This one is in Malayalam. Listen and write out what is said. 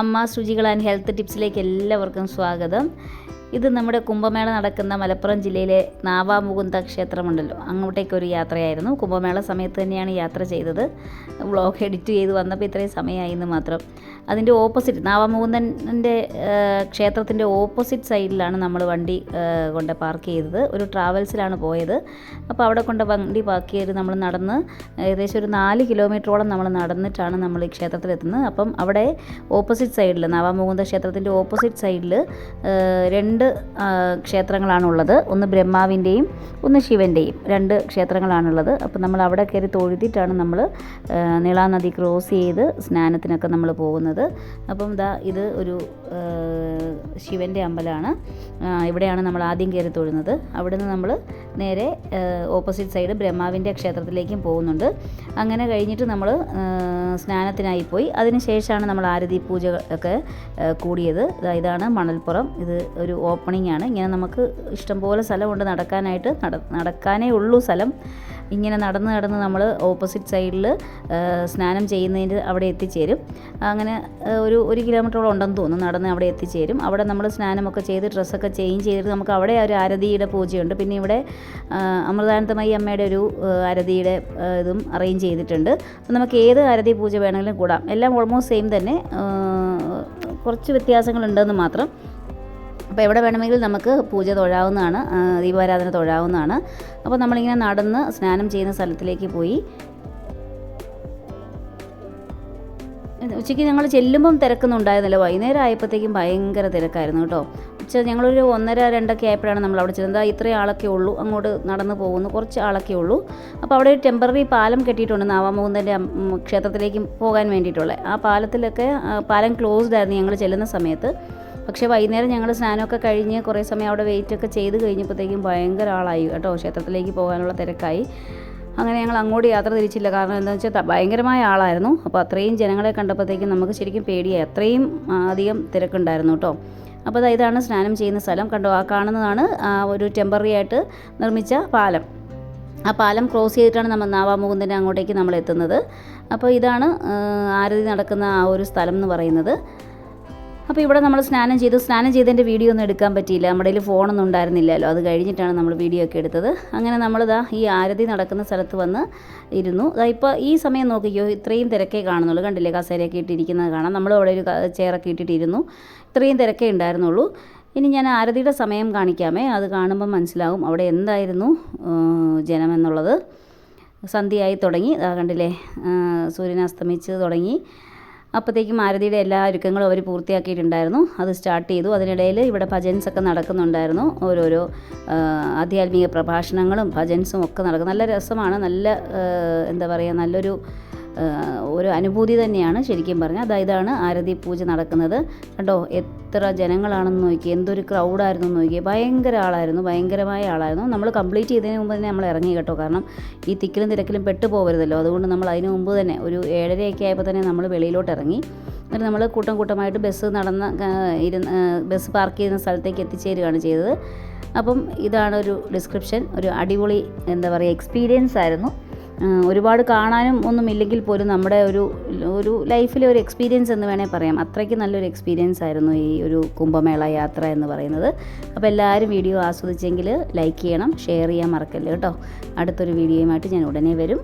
അമ്മ ശുചികൾ ആൻഡ് ഹെൽത്ത് ടിപ്സിലേക്ക് എല്ലാവർക്കും സ്വാഗതം. ഇത് നമ്മുടെ കുംഭമേള നടക്കുന്ന മലപ്പുറം ജില്ലയിലെ നാവാമുകുന്ദ ക്ഷേത്രമുണ്ടല്ലോ. അങ്ങോട്ടേക്കൊരു യാത്രയായിരുന്നു. കുംഭമേള സമയത്ത് തന്നെയാണ് യാത്ര ചെയ്തത്. വ്ളോഗ് എഡിറ്റ് ചെയ്ത് വന്നപ്പോൾ ഇത്രയും സമയമായി എന്ന് മാത്രം. അതിന്റെ ഓപ്പോസിറ്റ് നാവാമുകുന്ദന്റെ ക്ഷേത്രത്തിന്റെ ഓപ്പോസിറ്റ് സൈഡിലാണ് നമ്മൾ വണ്ടി കൊണ്ട് പാർക്ക് ചെയ്തത്. ഒരു ട്രാവൽസിലാണ് പോയത്. അപ്പോൾ അവിടെ കൊണ്ട് വണ്ടി പാർക്ക് ചെയ്ത് നമ്മൾ നടന്ന് ഏകദേശം ഒരു നാല് കിലോമീറ്ററോളം നമ്മൾ നടന്നിട്ടാണ് നമ്മൾ ഈ ക്ഷേത്രത്തിലെത്തുന്നത്. അപ്പം അവിടെ ഓപ്പോസിറ്റ് സൈഡിൽ നാവാമുകുന്ദ ക്ഷേത്രത്തിന്റെ ഓപ്പോസിറ്റ് സൈഡിൽ രണ്ട് ആ, ക്ഷേത്രങ്ങളാണുള്ളത്. ഒന്ന് ബ്രഹ്മാവിന്റെയും ഒന്ന് ശിവന്റെയും. രണ്ട് ക്ഷേത്രങ്ങളാണുള്ളത്. അപ്പോൾ നമ്മൾ അവിടെ കയറി തൊഴുതിട്ടാണ് നമ്മൾ നീളാനദി ക്രോസ് ചെയ്ത് സ്നാനത്തിനൊക്കെ നമ്മൾ പോകുന്നത്. അപ്പം ഇതാ ഇത് ഒരു ശിവന്റെ അമ്പലമാണ്. ഇവിടെയാണ് നമ്മൾ ആദ്യം കയറി തൊഴുന്നത്. അവിടെ നിന്ന് നമ്മൾ നേരെ ഓപ്പോസിറ്റ് സൈഡ് ബ്രഹ്മാവിന്റെ ക്ഷേത്രത്തിലേക്കും പോകുന്നുണ്ട്. അങ്ങനെ കഴിഞ്ഞിട്ട് നമ്മൾ സ്നാനത്തിനായി പോയി. അതിനുശേഷമാണ് നമ്മൾ ആരതി പൂജ ഒക്കെ കൂടിയത്. ഇതാണ് മണൽപ്പുറം. ഇത് ഒരു ഓപ്പണിംഗ് ആണ് ഇങ്ങനെ നമുക്ക് ഇഷ്ടംപോലെ സ്ഥലമുണ്ട് നടക്കാനായിട്ട്. നട നടക്കാനേ ഉള്ളൂ സ്ഥലം. ഇങ്ങനെ നടന്ന് നടന്ന് നമ്മൾ ഓപ്പോസിറ്റ് സൈഡിൽ സ്നാനം ചെയ്യുന്നതിന്റെ അവിടെ എത്തിച്ചേരും. അങ്ങനെ ഒരു ഒരു കിലോമീറ്ററോളം ഉണ്ടെന്ന് തോന്നുന്നു നടന്ന് അവിടെ എത്തിച്ചേരും. അവിടെ നമ്മൾ സ്നാനമൊക്കെ ചെയ്ത് ഡ്രസ്സൊക്കെ ചേഞ്ച് ചെയ്തിട്ട് നമുക്ക് അവിടെ ഒരു ആരതിയുടെ പൂജയുണ്ട്. പിന്നെ ഇവിടെ അമൃതാനന്ദമയി അമ്മയുടെ ഒരു അരതിയുടെ ഇതും അറേഞ്ച് ചെയ്തിട്ടുണ്ട്. അപ്പോൾ നമുക്ക് ഏത് ആരതി പൂജ വേണമെങ്കിലും കൂടാം. എല്ലാം ഓൾമോസ്റ്റ് സെയിം തന്നെ. കുറച്ച് വ്യത്യാസങ്ങളുണ്ടെന്ന് മാത്രം അപ്പോൾ എവിടെ വേണമെങ്കിലും നമുക്ക് പൂജ തൊഴാവുന്നതാണ് ദീപാരാധന തൊഴാവുന്നതാണ്. അപ്പോൾ നമ്മളിങ്ങനെ നടന്ന് സ്നാനം ചെയ്യുന്ന സ്ഥലത്തിലേക്ക് പോയി. ഉച്ചയ്ക്ക് ഞങ്ങൾ ചെല്ലുമ്പം തിരക്കൊന്നും ഉണ്ടായിരുന്നില്ല വൈകുന്നേരം ആയപ്പോഴത്തേക്കും ഭയങ്കര തിരക്കായിരുന്നു കേട്ടോ. ഉച്ച ഞങ്ങളൊരു ഒന്നര രണ്ടൊക്കെ ആയപ്പോഴാണ് നമ്മൾ അവിടെ ചെന്നത്. ഇത്രയും ആളൊക്കെ ഉള്ളൂ അങ്ങോട്ട് നടന്നു പോകുന്നു. കുറച്ച് ആളൊക്കെ ഉള്ളൂ. അപ്പോൾ അവിടെ ഒരു ടെമ്പററി പാലം കെട്ടിയിട്ടുണ്ട് നാവാമുകുന്ദന്റെ ക്ഷേത്രത്തിലേക്ക് പോകാൻ വേണ്ടിയിട്ടുള്ളത് ആ പാലത്തിലൊക്കെ പാലം ക്ലോസ്ഡ് ആയിരുന്നു ഞങ്ങൾ ചെല്ലുന്ന സമയത്ത്. പക്ഷേ വൈകുന്നേരം ഞങ്ങൾ സ്നാനമൊക്കെ കഴിഞ്ഞ് കുറേ സമയം അവിടെ വെയിറ്റൊക്കെ ചെയ്ത് കഴിഞ്ഞപ്പോഴത്തേക്കും ഭയങ്കര ആളായി കേട്ടോ ക്ഷേത്രത്തിലേക്ക് പോകാനുള്ള തിരക്കായി. അങ്ങനെ ഞങ്ങൾ അങ്ങോട്ട് യാത്ര തിരിച്ചില്ല. കാരണം എന്താണെന്ന് വെച്ചാൽ ഭയങ്കരമായ ആളായിരുന്നു. അപ്പോൾ അത്രയും ജനങ്ങളെ കണ്ടപ്പോഴത്തേക്കും നമുക്ക് ശരിക്കും പേടിയായി. അത്രയും അധികം തിരക്കുണ്ടായിരുന്നു കേട്ടോ. അപ്പോൾ ഇതാണ് സ്നാനം ചെയ്യുന്ന സ്ഥലം. കണ്ടോ ആ കാണുന്നതാണ് ഒരു ടെമ്പററി ആയിട്ട് നിർമ്മിച്ച പാലം. ആ പാലം ക്രോസ് ചെയ്തിട്ടാണ് നമ്മൾ നാവാമുകുന്ദന്റെ അങ്ങോട്ടേക്ക് നമ്മൾ എത്തുന്നത് അപ്പോൾ ഇതാണ് ആരതി നടക്കുന്ന ആ ഒരു സ്ഥലം എന്ന് പറയുന്നത്. അപ്പോൾ ഇവിടെ നമ്മൾ സ്നാനം ചെയ്തു. സ്നാനം ചെയ്തതിന്റെ വീഡിയോ ഒന്നും എടുക്കാൻ പറ്റിയില്ല. നമ്മുടെ കയ്യിൽ ഫോണൊന്നും ഉണ്ടായിരുന്നില്ലല്ലോ. അത് കഴിഞ്ഞിട്ടാണ് നമ്മൾ വീഡിയോ ഒക്കെ എടുത്തത്. അങ്ങനെ നമ്മളിതാ ഈ ആരതി നടക്കുന്ന സ്ഥലത്ത് വന്ന് ഇരുന്നു. ഇപ്പോൾ ഈ സമയം നോക്കിക്കോ ഇത്രയും തിരക്കേ കാണുന്നുള്ളൂ. കണ്ടില്ലേ കസേരയൊക്കെ ഇട്ടിരിക്കുന്നത് കാണാം. നമ്മൾ അവിടെ ഒരു ചെയറൊക്കെ ഇട്ടിട്ടിരുന്നു. ഇത്രയും തിരക്കേ ഉണ്ടായിരുന്നുള്ളൂ. ഇനി ഞാൻ ആരതിയുടെ സമയം കാണിക്കാമേ. അത് കാണുമ്പോൾ മനസ്സിലാവും അവിടെ എന്തായിരുന്നു ജനം ജനമെന്നുള്ളത് സന്ധ്യയായി തുടങ്ങി. കണ്ടില്ലേ സൂര്യൻ അസ്തമിച്ച് തുടങ്ങി. അപ്പോഴത്തേക്കും മാരതിയുടെ എല്ലാ ഒരുക്കങ്ങളും അവർ പൂർത്തിയാക്കിയിട്ടുണ്ടായിരുന്നു. അത് സ്റ്റാർട്ട് ചെയ്തു. അതിനിടയിൽ ഇവിടെ ഭജൻസ് ഒക്കെ നടക്കുന്നുണ്ടായിരുന്നു. ഓരോരോ ആധ്യാത്മിക പ്രഭാഷണങ്ങളും ഭജൻസും ഒക്കെ നടക്കും. നല്ല രസമാണ്. നല്ല എന്താ പറയുക നല്ലൊരു ഒരു അനുഭൂതി തന്നെയാണ് ശരിക്കും പറഞ്ഞാൽ. അതാ ഇതാണ് ആരതി പൂജ നടക്കുന്നത്. കണ്ടോ എത്ര ജനങ്ങളാണെന്ന് നോക്കി എന്തൊരു ക്രൗഡായിരുന്നു നോക്കി. ഭയങ്കര ആളായിരുന്നു ഭയങ്കരമായ ആളായിരുന്നു. നമ്മൾ കംപ്ലീറ്റ് ചെയ്തതിന് മുമ്പ് തന്നെ നമ്മൾ ഇറങ്ങി കേട്ടോ. കാരണം ഈ തിക്കിലും തിരക്കിലും പെട്ടു പോകരുതല്ലോ അതുകൊണ്ട് നമ്മൾ അതിന് മുമ്പ് തന്നെ ഒരു ഏഴരയൊക്കെ ആയപ്പോൾ തന്നെ നമ്മൾ വെളിയിലോട്ട് ഇറങ്ങി. എന്നിട്ട് നമ്മൾ കൂട്ടം കൂട്ടമായിട്ട് ബസ് നടന്ന ഇരുന്ന് ബസ് പാർക്ക് ചെയ്യുന്ന സ്ഥലത്തേക്ക് എത്തിച്ചേരുകയാണ് ചെയ്തത്. അപ്പം ഇതാണ് ഒരു ഡിസ്ക്രിപ്ഷൻ ഒരു അടിപൊളി എന്താ പറയുക എക്സ്പീരിയൻസ് ആയിരുന്നു. ഒരുപാട് കാണാനും ഒന്നും ഇല്ലെങ്കിൽ പോലും നമ്മുടെ ഒരു ഒരു ലൈഫിലെ ഒരു എക്സ്പീരിയൻസ് എന്ന് വേണേൽ പറയാം. അത്രയ്ക്ക് നല്ലൊരു എക്സ്പീരിയൻസ് ആയിരുന്നു ഈ ഒരു കുംഭമേള യാത്ര എന്ന് പറയുന്നത്. അപ്പോൾ എല്ലാവരും വീഡിയോ ആസ്വദിച്ചെങ്കിൽ ലൈക്ക് ചെയ്യണം ഷെയർ ചെയ്യാൻ മറക്കല്ലേ കേട്ടോ. അടുത്തൊരു വീഡിയോയുമായിട്ട് ഞാൻ ഉടനെ വരും.